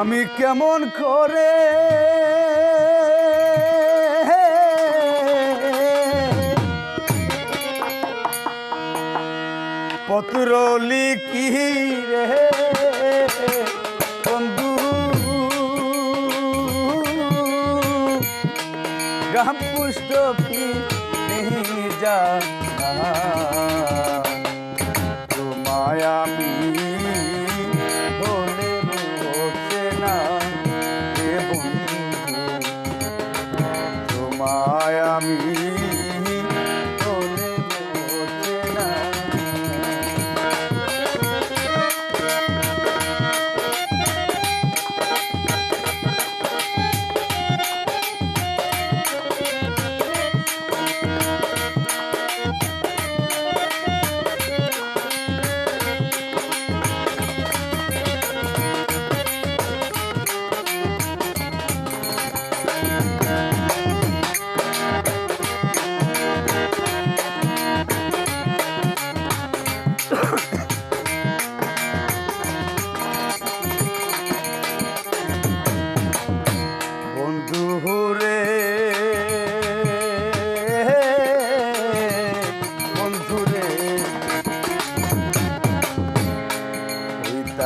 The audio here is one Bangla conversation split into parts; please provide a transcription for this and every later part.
আমি কেমন করে পত্র লিখি রে? বন্ধু গ্রাম পুষ্ট যা আমি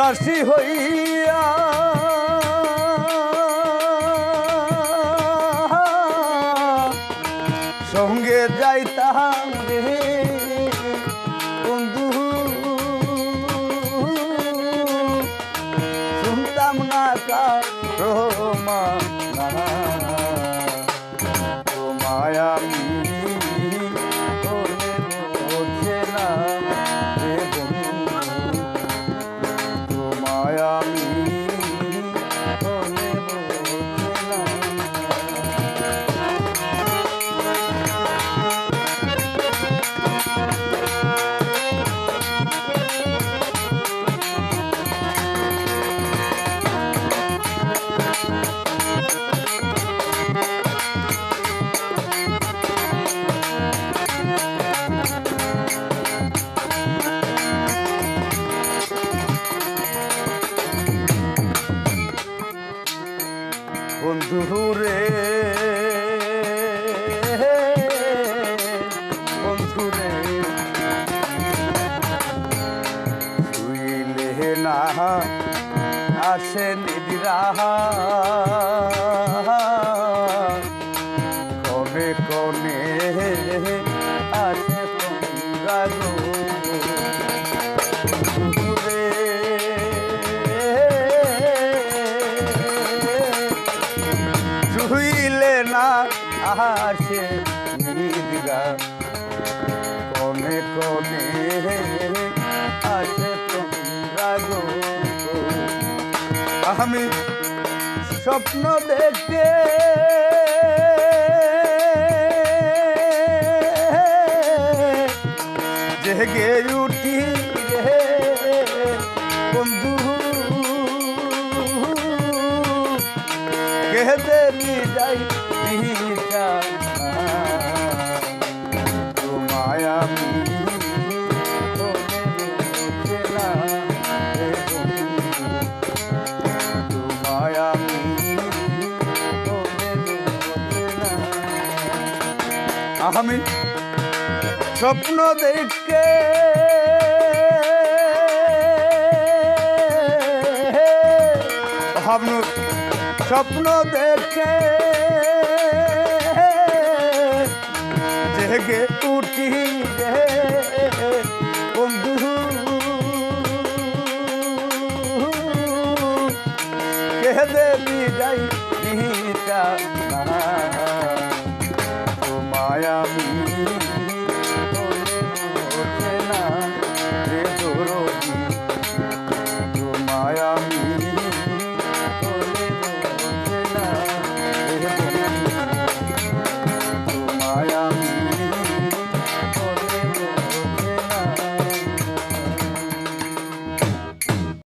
দাসী হইয়া সঙ্গে যাইতাম রে বন্ধু শুনতাম না কার কারমা তোমায় আমি বন্ধু রে। বন্ধু রে। শুইলে না আসে নিদিরা কবে কনে আসে গো আসে নিদিরা কনে কনে আসে তোমরা গো আমি স্বপ্ন দেখতে জেগে উঠি রে। বন্ধু, কেহতে নি যাই আমি স্বপ্ন দেখে স্বপ্ন দেখে জেগে উঠি রে বন্ধু। কে দেবি যাই না